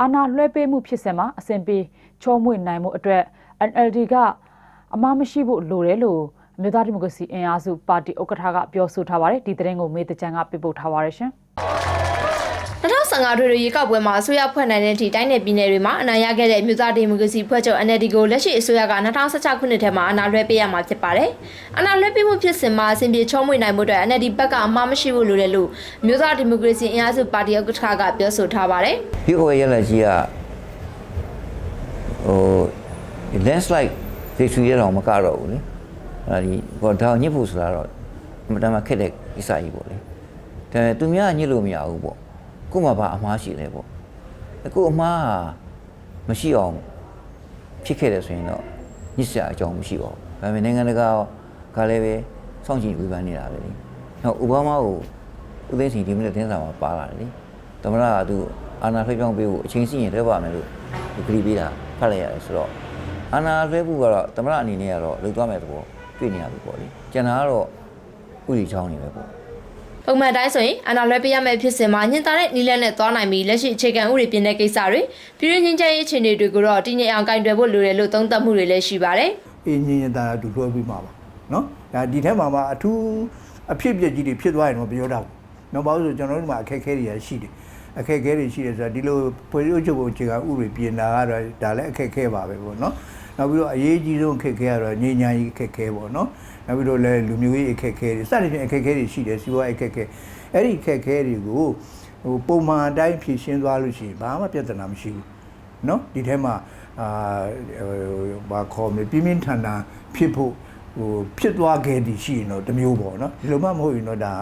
အာဏာလွှဲပေးမှုဖြစ်စဉ်မှာအစဉ်ပြေချောမွေ့နိုင်မှုအတွက် NLD ကအမှားမရှိဖို့လိုတယ်လို့အမျိုးသားဒီမိုကရေစီအင်အားစုပါတီဥက္ကဋ္ဌကပြောဆိုထားပါတယ်ဒီသတင်းကိုမေတ္တချန်ကပြပို့ထားပါတယ်ရှင် 2015ထွေထွေရွေးကောက်ပွဲမှာအစိုးရဖွဲ့နိုင်တဲ့အထိတိုင်းနယ်ပြည်နယ်တွေမှာအနိုင်ရခဲ့တဲ့မြို့သားဒီမိုကရေစီဖွဲ့ချုပ် NLD ကိုလက်ရှိအစိုးရက2016ခုနှစ်ထဲမှာအနာလွှဲပေးရမှာဖြစ်ပါတယ်။အနာလွှဲပေးမှုဖြစ်စဉ်မှာအစဉ်ပြေချုံးမွေနိုင်မှုအတွက် NLD ဘက်ကအမှားမရှိဘူးလို့လည်းလို့မြို့သားဒီမိုကရေစီအင်အားစုပါတီဥက္ကဋ္ဌကပြောဆိုထားပါတယ်ဒီဟိုရလက်ကြီးကဟို landslide victory ရတော့မကတော့ဘူးလေအဲ့ဒီဘောဒါညစ်ဖို့ဆိုတာတော့အမတမခက်တဲ့ကိစ္စကြီးပေါ့လေဒါပေမဲ့သူများညစ်လို့မရဘူးပေါ့ ကို့မှာဘာအမှားရှိလဲပေါ့အခုအမှားဟာမရှိအောင်ဖြစ်ခဲ့တယ်ဆိုရင်တော့ညစ်စရာအကြောင်းမရှိပါဘူးဒါပေမဲ့နိုင်ငံတကာကလည်းပဲစောင့်ကြည့်ဝေဖန်နေတာပဲလေနောက်အိုဘားမားကိုဦးသိန်းစိန်ဒီမိနစ်တင်းစာမှာပါလာတယ်လေသမ္မတကသူအာဏာလွှဲပြောင်းပေးဖို့အချိန်စီရင်လွှဲပါမယ်လို့ဒီကတိပေးတာဖတ်လိုက်ရတယ်ဆိုတော့အာဏာလွှဲဖို့ကတော့သမ္မတအနေနဲ့ကတော့လုပ်သွားမယ်သဘောတွေ့နေရပြီပေါ့လေကျန်တာကတော့ဥပဒေချောင်းနေပဲပေါ့။ ပုံမှန်တိုင်းဆိုရင်အနာလွှဲပေးရမယ့်ဖြစ်စဉ်မှာညင်သာတဲ့နီလန်းနဲ့သွားနိုင်ပြီးလက်ရှိအခြေခံဥပဒေပြင်တဲ့ကိစ္စတွေပြည်တွင်းချင်းချရေးအခြေအနေတွေကိုတော့တည်ငြိမ်အောင်ကင်တွယ်ဖို့လိုတယ်လို့သုံးသပ်မှုတွေလည်းရှိပါတယ်။အင်းညင်ညင်တာတူလွှဲပြီးမှာပါနော်ဒါဒီထဲမှာမှအထူးအဖြစ်အပျက်ကြီးတွေဖြစ်သွားရင်တော့ပြောတော့နော်ဘာလို့ဆိုကျွန်တော်တို့မှာအခက်အခဲတွေရရှိတယ်အခက်အခဲတွေရှိတယ်ဆိုတာဒီလိုဖွဲ့စည်းချုပ်ပုံအခြေခံဥပဒေပြင်တာကတော့ဒါလည်းအခက်အခဲပါပဲပေါ့နော် နောက်ပြီးတော့အရေးကြီးဆုံးအခက်အခဲကတော့ညဉ့်ညာကြီးအခက်အခဲပေါ့နော်နောက်ပြီးတော့လည်းလူမျိုးရေးအခက်အခဲတွေစသဖြင့်အခက်အခဲတွေရှိတယ်စီးပွားရေးအခက်အခဲအဲ့ဒီအခက်အခဲတွေကိုဟိုပုံမှန်အတိုင်းဖြည့်ရှင်းသွားလို့ရှိရင်ဘာမှပြဿနာမရှိဘူး เนาะဒီထဲမှာအာဟိုဘာခေါ်မလဲပြင်းပြင်းထန်ထန်ဖြစ်ဖို့ဟိုဖြစ်သွားခဲ့သည်ရှိရင်တော့တစ်မျိုးပေါ့เนาะဒီလိုမှမဟုတ်ရင်တော့ဒါ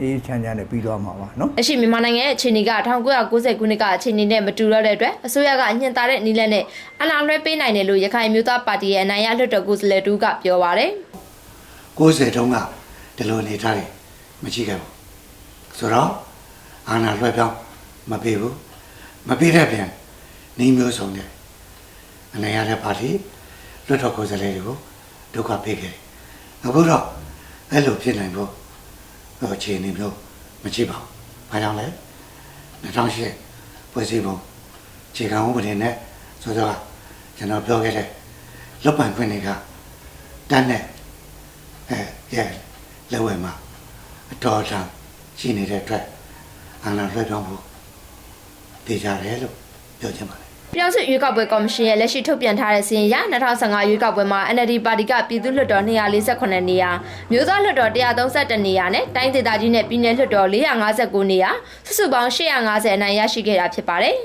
အေးချမ်းချမ်းနဲ့ပြီးသွားမှာပါနော်အရှိမြန်မာနိုင်ငံရဲ့အခြေအနေက1990ခုနှစ်ကအခြေအနေနဲ့မတူတော့တဲ့အတွက်အစိုးရကအညှဉ်းသားတဲ့နည်းလမ်းနဲ့အနာလွှဲပေးနိုင်တယ်လို့ရခိုင်မျိုးသားပါတီရဲ့အနိုင်ရလွှတ်တော်ကိုယ်စားလှယ်တူကပြောပါရယ်90တုန်းကဒီလိုနေထားတယ်မရှိခဲ့ဘူးဆိုတော့အာဏာလွှဲပြောင်းမပေးဘူးမပေးတဲ့ပြန်နေမျိုးစုံနဲ့အနိုင်ရတဲ့ပါတီလွှတ်တော်ကိုယ်စားလှယ်တွေကိုဒုက္ခပေးခဲ့တယ်အခုတော့အဲ့လိုဖြစ်နိုင်ဖို့ အခြေအနေမျိုးမကြည့်ပါဘူးဘာကြောင့်လဲ2008ဖွဲ့စည်းပုံခြေခံဥပဒေနဲ့ဆိုတော့ကျွန်တော်ပြောခဲ့တဲ့လွတ်ပိုင်ခွင့်တွေကတန်းနဲ့အဲရဲ့လက်ဝဲမှာအတော်တန်ရှိနေတဲ့အတွက်အာဏာလွှဲပြောင်းဖို့တည်ကြတယ်လို့ပြောချင်ပါတယ် ပြည်ထောင်စုရွေးကောက်ပွဲကော်မရှင်ရဲ့လက်ရှိထုတ်ပြန်ထားတဲ့စီရင်ရ2015ရွေးကောက်ပွဲမှာ NLD ပါတီကပြည်သူ့လွှတ်တော်248နေရာမြို့သားလွှတ်တော်132နေရာနဲ့တိုင်းဒေသကြီးနဲ့ပြည်နယ်လွှတ်တော်459နေရာစုစုပေါင်း850အနိုင်ရရှိခဲ့တာဖြစ်ပါတယ်